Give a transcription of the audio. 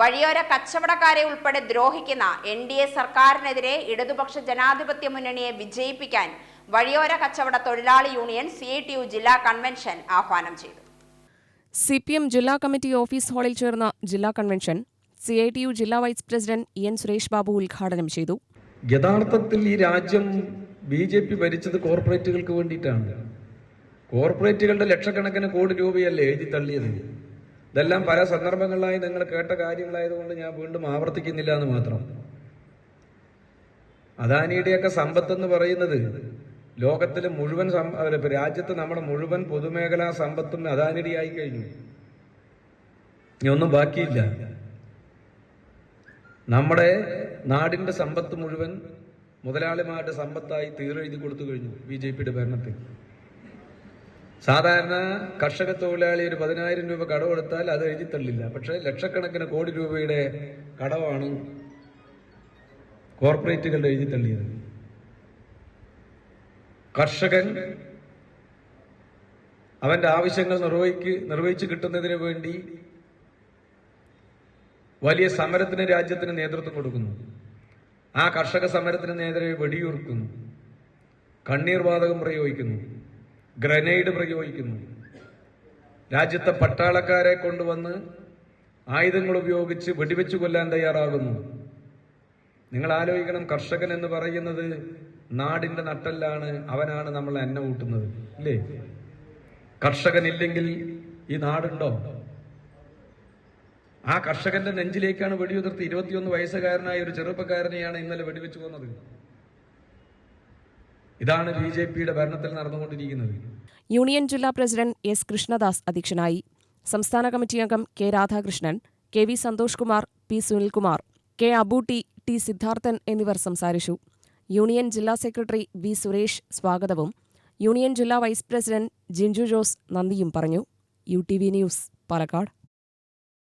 വഴിയോര കച്ചവടക്കാരെ ഉൾപ്പെടെ ദ്രോഹിക്കുന്ന എൻ ഡി എ സർക്കാരിനെതിരെ ഇടതുപക്ഷ ജനാധിപത്യ മുന്നണിയെ വിജയിപ്പിക്കാൻ വഴിയോര കച്ചവട തൊഴിലാളി union C I T U ജില്ലാ കൺവെൻഷൻ ആഹ്വാനം ചെയ്തു. സി പി എം ജില്ലാ കമ്മിറ്റി ഓഫീസ് ഹാളിൽ ചേർന്ന ജില്ലാ convention C I T U ജില്ലാ vice president E N Suresh Babu ഉദ്ഘാടനം ചെയ്തു. യഥാർത്ഥത്തിൽ ഈ രാജ്യം ബി ജെ പി ഭരിച്ചത് കോർപ്പറേറ്റുകൾക്ക് വേണ്ടിയിട്ടാണ്. കോർപ്പറേറ്റുകളുടെ ലക്ഷക്കണക്കിന് കോടി രൂപയല്ലേ എഴുതി തള്ളിയത്? ഇതെല്ലാം പല സന്ദർഭങ്ങളിലായി നിങ്ങൾ കേട്ട കാര്യങ്ങളായതുകൊണ്ട് ഞാൻ വീണ്ടും ആവർത്തിക്കുന്നില്ല എന്ന് മാത്രം. അദാനിയുടെയൊക്കെ സമ്പത്ത് എന്ന് പറയുന്നത് ലോകത്തിലെ മുഴുവൻ രാജ്യത്തെ രാജ്യത്ത് നമ്മുടെ മുഴുവൻ പൊതുമേഖലാ സമ്പത്തും അദാനിയുടെ ആയി കഴിഞ്ഞു. ഇനി ഒന്നും ബാക്കിയില്ല. നമ്മുടെ നാടിന്റെ സമ്പത്ത് മുഴുവൻ മുതലാളിമാരുടെ സമ്പത്തായി തീരെഴുതി കൊടുത്തു കഴിഞ്ഞു ബി ജെ പിയുടെ ഭരണത്തിൽ. സാധാരണ കർഷക തൊഴിലാളി ഒരു പതിനായിരം രൂപ കടമെടുത്താൽ അത് എഴുതി തള്ളില്ല. പക്ഷെ ലക്ഷക്കണക്കിന് കോടി രൂപയുടെ കടമാണ് കോർപ്പറേറ്റുകളുടെ എഴുതി തള്ളിയത്. കർഷകൻ അവന്റെ ആവശ്യങ്ങൾ നിർവഹിക്ക് നിർവഹിച്ചു കിട്ടുന്നതിന് വേണ്ടി വലിയ സമരത്തിന് രാജ്യത്തിന് നേതൃത്വം കൊടുക്കുന്നു. ആ കർഷക സമരത്തിന് നേതരെ വെടിയുറുക്കുന്നു. കണ്ണീർ വാതകം പ്രയോഗിക്കുന്നു. ഗ്രനേഡ് പ്രയോഗിക്കുന്നു. രാജ്യത്തെ പട്ടാളക്കാരെ കൊണ്ടുവന്ന് ആയുധങ്ങൾ ഉപയോഗിച്ച് വെടിവെച്ചു കൊല്ലാൻ തയ്യാറാകുന്നു. നിങ്ങൾ ആലോചിക്കണം കർഷകൻ എന്ന് പറയുന്നത് നാടിന്റെ നട്ടെല്ലാണ് അവനാണ് നമ്മൾ എണ്ണ കൂട്ടുന്നത് ഇല്ലേ? കർഷകനില്ലെങ്കിൽ ഈ നാടുണ്ടോ? ആ കർഷകന്റെ നെഞ്ചിലേക്കാണ് വെടിയുതിർത്ത്. ഇരുപത്തിയൊന്ന് വയസ്സുകാരനായ ഒരു ചെറുപ്പക്കാരനെയാണ് ഇന്നലെ വെടിവെച്ചു കൊന്നത്. ഇതാണ് ബി ജെ പിയുടെ ഭരണത്തിൽ നടന്നുകൊണ്ടിരിക്കുന്നത്. യൂണിയൻ ജില്ലാ പ്രസിഡന്റ് എസ് കൃഷ്ണദാസ് അധ്യക്ഷനായി. സംസ്ഥാന കമ്മിറ്റി അംഗം K Radhakrishnan K V Santhosh Kumar P Sunilkumar K Abootty T Siddharthan എന്നിവർ സംസാരിച്ചു. യൂണിയൻ ജില്ലാ സെക്രട്ടറി വി സുരേഷ് സ്വാഗതവും യൂണിയൻ ജില്ലാ വൈസ് പ്രസിഡന്റ് ജിൻജു ജോസ് നന്ദിയും പറഞ്ഞു. U T V news Palakkad.